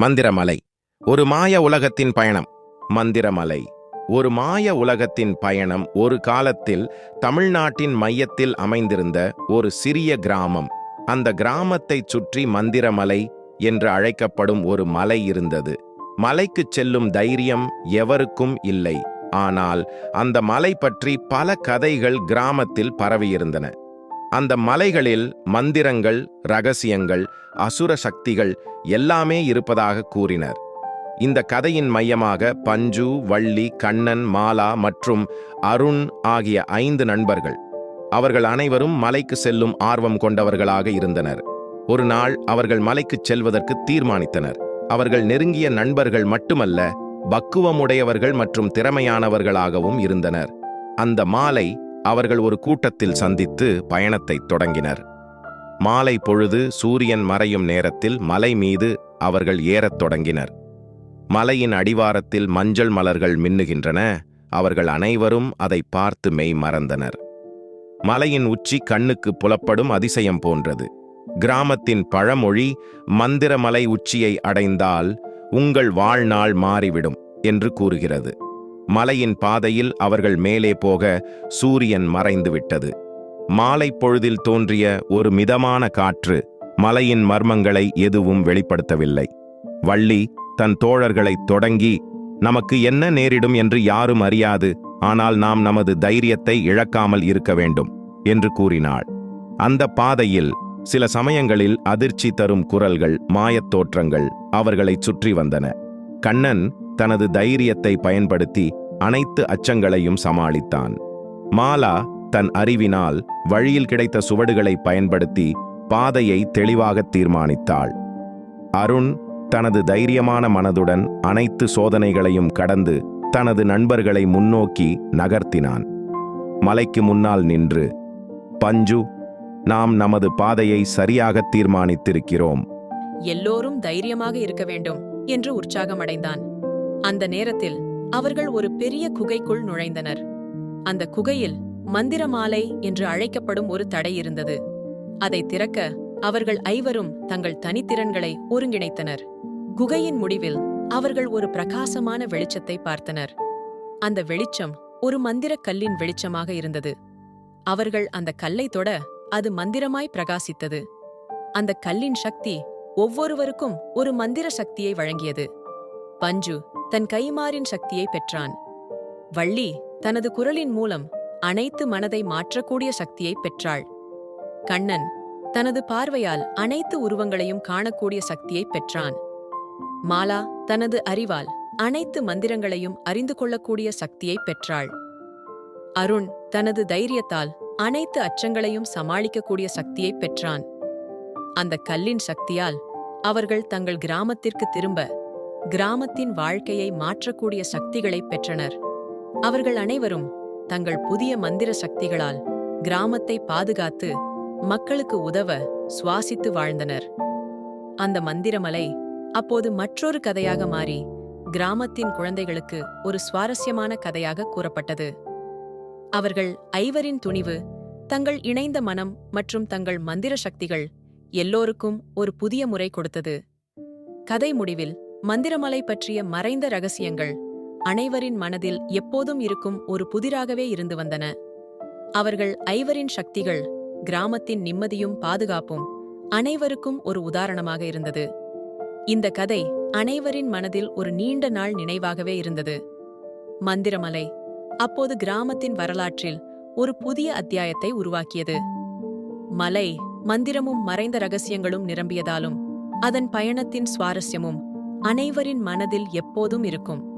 மந்திரமலை. ஒரு மாய உலகத்தின் பயணம். மந்திரமலை. ஒரு மாய உலகத்தின் பயணம் ஒரு காலத்தில் தமிழ்நாட்டின் மையத்தில் அமைந்திருந்த ஒரு சிறிய கிராமம். அந்த கிராமத்தைச் சுற்றி மந்திரமலை என்று அழைக்கப்படும் ஒரு மலை இருந்தது. மலைக்குச் செல்லும் தைரியம் எவருக்கும் இல்லை. ஆனால் அந்த மலை பற்றி பல கதைகள் கிராமத்தில் பரவியிருந்தன. அந்த மலைகளில் மந்திரங்கள் ரகசியங்கள் அசுர சக்திகள் எல்லாமே இருப்பதாக கூறினர். இந்த கதையின் மையமாக பஞ்சு வள்ளி கண்ணன் மாலா மற்றும் அருண் ஆகிய ஐந்து நண்பர்கள். அவர்கள் அனைவரும் மலைக்கு செல்லும் ஆர்வம் கொண்டவர்களாக இருந்தனர். ஒரு நாள் அவர்கள் மலைக்குச் செல்வதற்கு தீர்மானித்தனர். அவர்கள் நெருங்கிய நண்பர்கள் மட்டுமல்ல பக்குவமுடையவர்கள் மற்றும் திறமையானவர்களாகவும் இருந்தனர். அந்த மாலை அவர்கள் ஒரு கூட்டத்தில் சந்தித்து பயணத்தைத் தொடங்கினர். மாலை பொழுது சூரியன் மறையும் நேரத்தில் மலை மீது அவர்கள் ஏறத் தொடங்கினர். மலையின் அடிவாரத்தில் மஞ்சள் மலர்கள் மின்னுகின்றன அவர்கள் அனைவரும் அதை பார்த்து மெய் மறந்தனர். மலையின் உச்சி கண்ணுக்கு புலப்படும் அதிசயம் போன்றது. கிராமத்தின் பழமொழி மந்திரமலை உச்சியை அடைந்தால் உங்கள் வாழ்நாள் மாறிவிடும் என்று கூறுகிறது. மலையின் பாதையில் அவர்கள் மேலே போக சூரியன் மறைந்து விட்டது மாலை பொழுதில் தோன்றிய ஒரு மிதமான காற்று மலையின் மர்மங்களை எதுவும் வெளிப்படுத்தவில்லை. வள்ளி தன் தோழர்களைத் தொடங்கி நமக்கு என்ன நேரிடும் என்று யாரும் அறியாது ஆனால் நாம் நமது தைரியத்தை இழக்காமல் இருக்க வேண்டும் என்று கூறினாள். அந்த பாதையில் சில சமயங்களில் அதிர்ச்சி தரும் குரல்கள் மாயத் தோற்றங்கள் அவர்களைச் சுற்றி வந்தன. கண்ணன் தனது தைரியத்தை பயன்படுத்தி அனைத்து அச்சங்களையும் சமாளித்தான். மாலா தன் அறிவினால் வழியில் கிடைத்த சுவடுகளை பயன்படுத்தி பாதையை தெளிவாக தீர்மானித்தாள். அருண் தனது தைரியமான மனதுடன் அனைத்து சோதனைகளையும் கடந்து தனது நண்பர்களை முன்னோக்கி நகர்த்தினான். மலைக்கு முன்னால் நின்று பஞ்சு நாம் நமது பாதையை சரியாக தீர்மானித்திருக்கிறோம். எல்லோரும் தைரியமாக இருக்க வேண்டும் என்று உற்சாகமடைந்தான். அந்த நேரத்தில் அவர்கள் ஒரு பெரிய குகைக்குள் நுழைந்தனர். அந்த குகையில் மந்திரமாலை என்று அழைக்கப்படும் ஒரு தடை இருந்தது. அதை திறக்க அவர்கள் ஐவரும் தங்கள் தனித்திறன்களை ஒருங்கிணைத்தனர். குகையின் முடிவில் அவர்கள் ஒரு பிரகாசமான வெளிச்சத்தை பார்த்தனர். அந்த வெளிச்சம் ஒரு மந்திரக் கல்லின் வெளிச்சமாக இருந்தது. அவர்கள் அந்த கல்லை தொட அது மந்திரமாய் பிரகாசித்தது. அந்த கல்லின் சக்தி ஒவ்வொருவருக்கும் ஒரு மந்திர சக்தியை வழங்கியது. பஞ்சு தன் கைமாறின் சக்தியை பெற்றான். வள்ளி தனது குரலின் மூலம் அனைத்து மனதை மாற்றக்கூடிய சக்தியை பெற்றாள். கண்ணன் தனது பார்வையால் அனைத்து உருவங்களையும் காணக்கூடிய சக்தியை பெற்றான். மாலா தனது அறிவால் அனைத்து மந்திரங்களையும் அறிந்து கொள்ளக்கூடிய சக்தியை பெற்றாள். அருண் தனது தைரியத்தால் அனைத்து அச்சங்களையும் சமாளிக்கக்கூடிய சக்தியை பெற்றான். அந்த கல்லின் சக்தியால் அவர்கள் தங்கள் கிராமத்திற்கு திரும்ப கிராமத்தின் வாழ்க்கையை மாற்றக்கூடிய சக்திகளை பெற்றனர். அவர்கள் அனைவரும் தங்கள் புதிய மந்திர சக்திகளால் கிராமத்தை பாதுகாத்து மக்களுக்கு உதவ சுவாசித்து வாழ்ந்தனர். அந்த மந்திரமலை அப்போது மற்றொரு கதையாக மாறி கிராமத்தின் குழந்தைகளுக்கு ஒரு சுவாரஸ்யமான கதையாக கூறப்பட்டது. அவர்கள் ஐவரின் துணிவு தங்கள் இணைந்த மனம் மற்றும் தங்கள் மந்திர சக்திகள் எல்லோருக்கும் ஒரு புதிய முறை கொடுத்தது. கதை முடிவில் மந்திரமலை பற்றிய மறைந்த ரகசியங்கள் அனைவரின் மனதில் எப்போதும் இருக்கும் ஒரு புதிராகவே இருந்து வந்தன. அவர்கள் ஐவரின் சக்திகள் கிராமத்தின் நிம்மதியும் பாதுகாப்பும் அனைவருக்கும் ஒரு உதாரணமாக இருந்தது. இந்த கதை அனைவரின் மனதில் ஒரு நீண்ட நாள் நினைவாகவே இருந்தது. மந்திரமலை அப்போது கிராமத்தின் வரலாற்றில் ஒரு புதிய அத்தியாயத்தை உருவாக்கியது. மலை மந்திரமும் மறைந்த ரகசியங்களும் நிரம்பியதாலும் அதன் பயணத்தின் சுவாரஸ்யமும் அனைவரின் மனதில் எப்போதும் இருக்கும்.